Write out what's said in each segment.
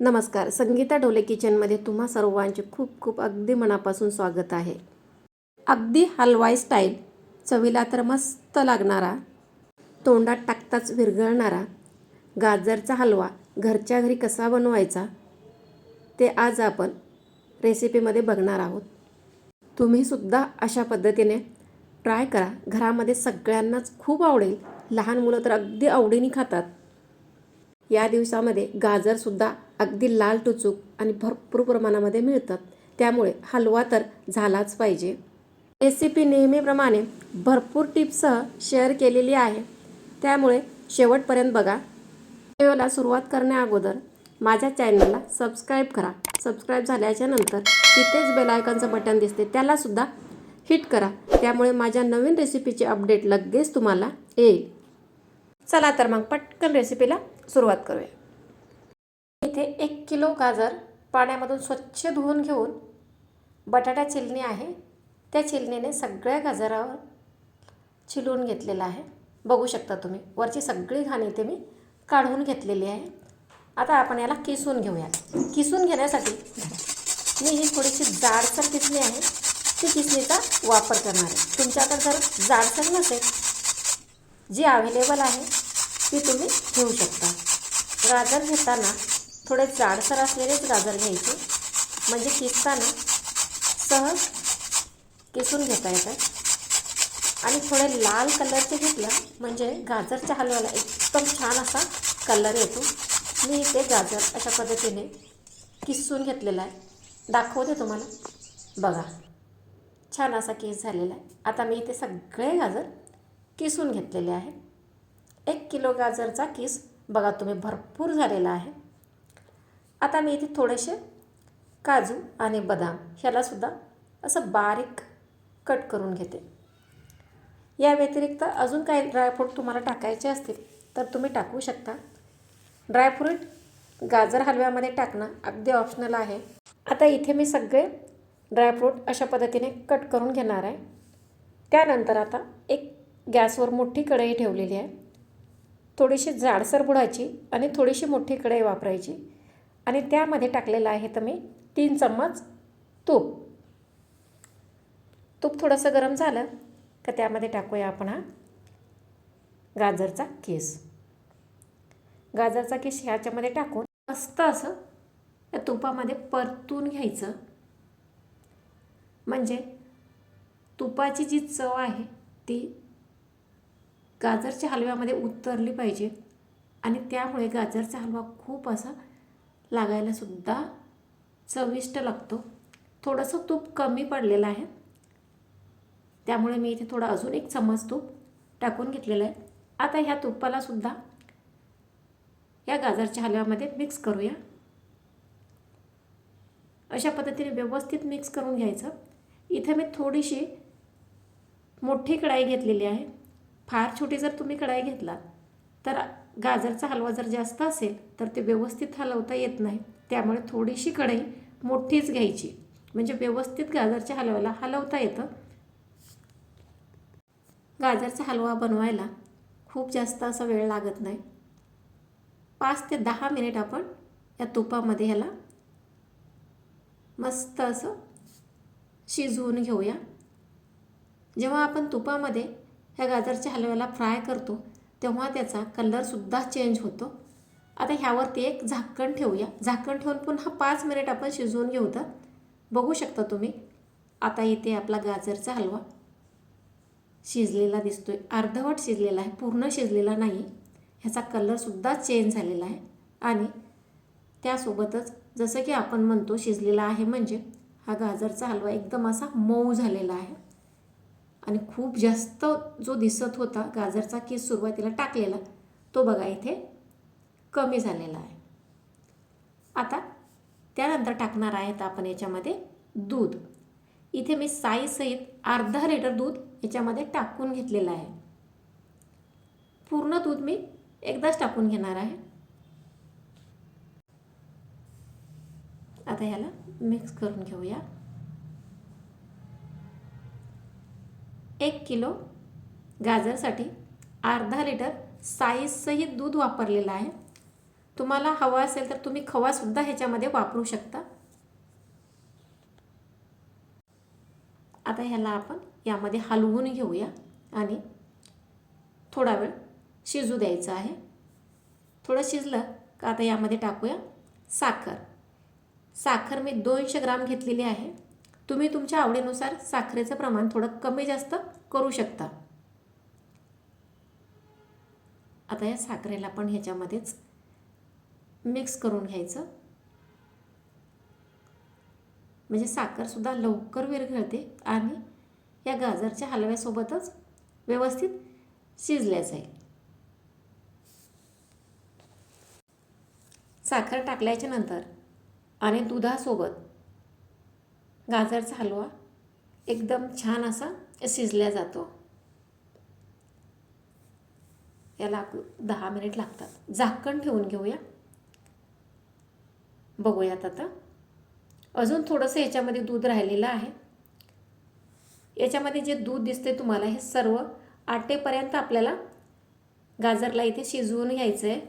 नमस्कार संगीता ढोले किचनमध्ये तुम्हा सर्वांचे खूप खूप अगदी मनापासून स्वागत आहे. अगदी हलवाई स्टाईल चवीला तर मस्त लागणारा तोंडात टाकताच विरघळणारा गाजरचा हलवा घरच्या घरी कसा बनवायचा ते आज आपण रेसिपीमध्ये बघणार आहोत. तुम्हीसुद्धा अशा पद्धतीने ट्राय करा. घरामध्ये सगळ्यांनाच खूप आवडेल. लहान मुलं तर अगदी आवडीने खातात. या दिवसामध्ये गाजरसुद्धा अगदी लाल टुचूक आणि भरपूर प्रमाणामध्ये मिळतात. त्यामुळे हलवा तर झालाच पाहिजे. रेसिपी नेहमीप्रमाणे भरपूर टिप्ससह शेअर केलेली आहे. त्यामुळे शेवटपर्यंत बघा. व्हिडिओला सुरुवात करण्याअगोदर माझ्या चॅनलला सबस्क्राईब करा. सबस्क्राईब झाल्याच्यानंतर तिथेच बेलायकनचं बटन दिसते त्यालासुद्धा हिट करा. त्यामुळे माझ्या नवीन रेसिपीचे अपडेट लगेच तुम्हाला येईल. चला तर मग पटकन रेसिपीला सुरुवात करूया. इथे एक किलो गाजर पाण्यामधून स्वच्छ धुवून घेऊन बटाटा चिलणी आहे. त्या चिलणीने सगळ्या गाजरावर चिलवून घेतलेलं आहे. बघू शकता तुम्ही वरची सगळी घाण इथे मी काढून घेतलेली आहे. आता आपण याला किसून घेऊया किसून घेण्यासाठी मी ही थोडीशी जाडसर किसणी आहे. ती किसणीचा वापर करणार आहे. तुमच्याकडे जर जाडसर नसेल जी अवेलेबल आहे ती तुम्ही घेऊ शकता. गाजर घेताना थोडे जाडसर असलेलेच गाजर घ्यायचे. म्हणजे किसताना सहज किसून घेता येतात. आणि थोडे लाल कलरचे घेतलं म्हणजे गाजरच्या हलव्याला एकदम छान असा कलर येतो. मी इथे गाजर अशा पद्धतीने किसून घेतलेला आहे. दाखवते तुम्हाला. बघा. छान असा केस झालेला आहे. आता मी इथे सगळे गाजर किसून घेतलेले आहे एक किलो गाजरचा किस बघा तुम्ही भरपूर झालेला आहे. आता मी इथे थोडेसे काजू आणि बदाम ह्यालासुद्धा असं बारीक कट करून घेते. या व्यतिरिक्त अजून काही ड्रायफ्रूट तुम्हाला टाकायचे असतील तर तुम्ही टाकू शकता. ड्रायफ्रूट गाजर हलव्यामध्ये टाकणं अगदी ऑप्शनल आहे. आता इथे मी सगळे ड्रायफ्रूट अशा पद्धतीने कट करून घेणार आहे. त्यानंतर आता एक गॅसवर मोठी कढई ठेवलेली आहे. थोडीशी जाडसर बुडाची आणि थोडीशी मोठी कढई वापरायची. आणि त्यामध्ये टाकलेलं आहे तर मी तीन चम्मच तूप. तूप थोडंसं गरम झालं का त्यामध्ये टाकूया आपण हा गाजरचा केस. गाजरचा केस ह्याच्यामध्ये टाकून मस्त असं त्या तुपामध्ये परतून घ्यायचं. म्हणजे तुपाची जी चव आहे ती गाजरच्या हलव्यामध्ये उतरली पाहिजे. आणि त्यामुळे गाजरचा हलवा खूप असा लागायलासुद्धा चविष्ट लागतो. थोडंसं तूप कमी पडलेलं आहे. त्यामुळे मी इथे थोडं अजून एक चम्मच तूप टाकून घेतलेलं आहे. आता ह्या तुपालासुद्धा या गाजरच्या हलव्यामध्ये मिक्स करूया. अशा पद्धतीने व्यवस्थित मिक्स करून घ्यायचं. इथे मी थोडीशी मोठी कढाई घेतलेली आहे. फार छोटी जर तुम्ही कढाई घेतला तर गाजरचा हलवा जर जास्त असेल तर ते व्यवस्थित हलवता येत नाही. त्यामुळे थोडीशी कढई मोठीच घ्यायची. म्हणजे व्यवस्थित गाजरच्या हलव्याला हलवता येतं. गाजरचा हलवा बनवायला खूप जास्त असा वेळ लागत नाही. पाच ते दहा मिनिट आपण या तुपामध्ये ह्याला मस्त असं शिजवून घेऊया. जेव्हा आपण तुपामध्ये ह्या गाजरच्या हलव्याला फ्राय करतो तेव्हा त्याचा कलरसुद्धा चेंज होतो. आता ह्यावरती एक झाकण ठेवूया. झाकण ठेवून पुन्हा पाच मिनिट आपण शिजवून घेऊ तर. बघू शकता तुम्ही. आता इथे आपला गाजरचा हलवा शिजलेला दिसतो आहे अर्धवट शिजलेला आहे पूर्ण शिजलेला नाही. ह्याचा कलरसुद्धा चेंज झालेला आहे. आणि त्यासोबतच जसं की आपण म्हणतो शिजलेला आहे म्हणजे हा गाजरचा हलवा एकदम असा मऊ झालेला आहे. आणि खूप जास्त जो दिसत होता गाजरचा केस सुरुवातीला टाकलेला तो बघा इथे कमी झालेला आहे. आता त्यानंतर टाकणार आहेत आपण याच्यामध्ये दूध. इथे मी साईसहित अर्धा लिटर दूध याच्यामध्ये टाकून घेतलेलं आहे. पूर्ण दूध मी एकदाच टाकून घेणार आहे. आता ह्याला मिक्स करून घेऊया. एक किलो गाजरसाठी अर्धा लिटर साईजसहित दूध वापरलेलं आहे. तुम्हाला हवा असेल तर तुम्ही खवासुद्धा ह्याच्यामध्ये वापरू शकता. आता ह्याला आपण यामध्ये हलवून घेऊया आणि थोडा वेळ शिजू द्यायचं आहे. थोडं शिजलं का आता यामध्ये टाकूया साखर. साखर मी दोनशे ग्राम घेतलेली आहे. तुम्ही तुमच्या आवडीनुसार साखरेचं प्रमाण थोडं कमी जास्त करू शकता. आता या साखरेला पण ह्याच्यामध्येच मिक्स करून घ्यायचं. म्हणजे साखरसुद्धा लवकर विरघळते आणि या गाजरच्या हलव्यासोबतच व्यवस्थित शिजल्या जाईल. साखर टाकल्याच्या नंतर आणि दुधासोबत गाजरचा हलवा एकदम छान असा शिजल्या जातो. याला दहा मिनिट लागतात. झाकण ठेवून घेऊया. बघूयात आता. अजून थोडंसं याच्यामध्ये दूध राहिलेलं आहे. याच्यामध्ये जे दूध दिसते तुम्हाला हे सर्व आटेपर्यंत आपल्याला गाजरला इथे शिजवून घ्यायचं आहे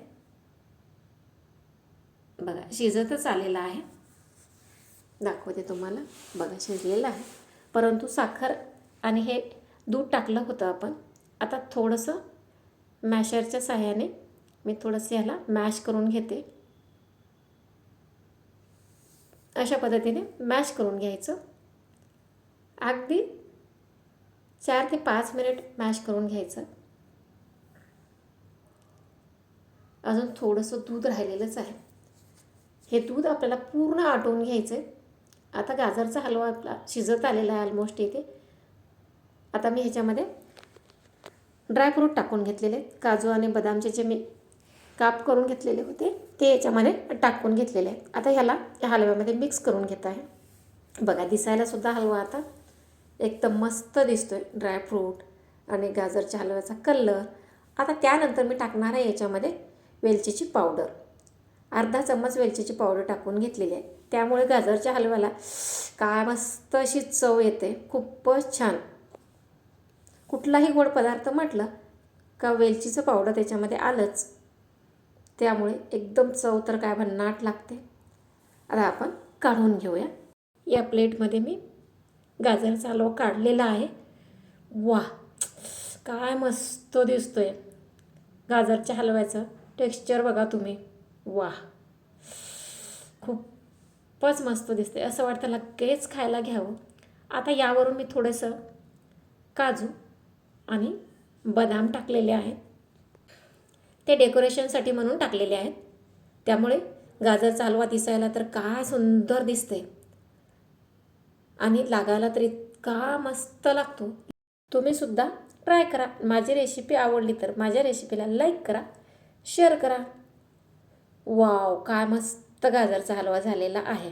बघा शिजतच आलेलं आहे. दाखवते तुम्हाला. बघा शिजलेलं आहे. परंतु साखर आणि हे दूध टाकलं होतं आपण. आता थोडंसं मॅशरच्या साह्याने मी थोडंसं ह्याला मॅश करून घेते. अशा पद्धतीने मॅश करून घ्यायचं. अगदी चार ते पाच मिनिट मॅश करून घ्यायचं. अजून थोडंसं दूध राहिलेलंच आहे. हे दूध आपल्याला पूर्ण आटवून घ्यायचं आहे आता गाजरचा हलवा आपला शिजत आलेला आहे ऑलमोस्ट इथे. आता मी ह्याच्यामध्ये ड्रायफ्रूट टाकून घेतलेले आहेत. काजू आणि बदामचे जे मी काप करून घेतलेले होते ते याच्यामध्ये टाकून घेतलेले आहेत. आता ह्याला या हलव्यामध्ये मिक्स करून घेत आहे. बघा दिसायलासुद्धा हलवा आता एकदम मस्त दिसतो आहे ड्रायफ्रूट आणि गाजरच्या हलव्याचा कलर आता त्यानंतर मी टाकणार आहे याच्यामध्ये वेलचीची पावडर अर्धा चम्मच वेलचीची पावडर टाकून घेतलेली आहे. त्यामुळे गाजरच्या हलव्याला काय मस्त अशी चव येते. खूपच छान. कुठलाही गोड पदार्थ म्हटलं का वेलचीचं पावडर त्याच्यामध्ये आलंच त्यामुळे एकदम चव तर काय भन्नाट लागते. आता आपण काढून घेऊया. या प्लेटमध्ये मी गाजरचा हलवा काढलेला आहे. वा काय मस्त दिसतोय. गाजरच्या हलव्याचं टेक्स्चर बघा तुम्ही. वा खूपच मस्त दिसते असं वाटतं लगेच खायला घ्यावं. आता यावरून मी थोडंसं काजू आणि बदाम टाकलेले आहेत. ते डेकोरेशनसाठी म्हणून टाकलेले आहेत. त्यामुळे गाजरचा हलवा दिसायला तर काय सुंदर दिसते आणि लागायला तर इतका मस्त लागतो. तुम्ही सुद्धा ट्राय करा. माझी रेसिपी आवडली तर माझ्या रेसिपीला लाईक करा शेअर करा. वाव काय मस्त गाजरचा हलवा झालेला आहे.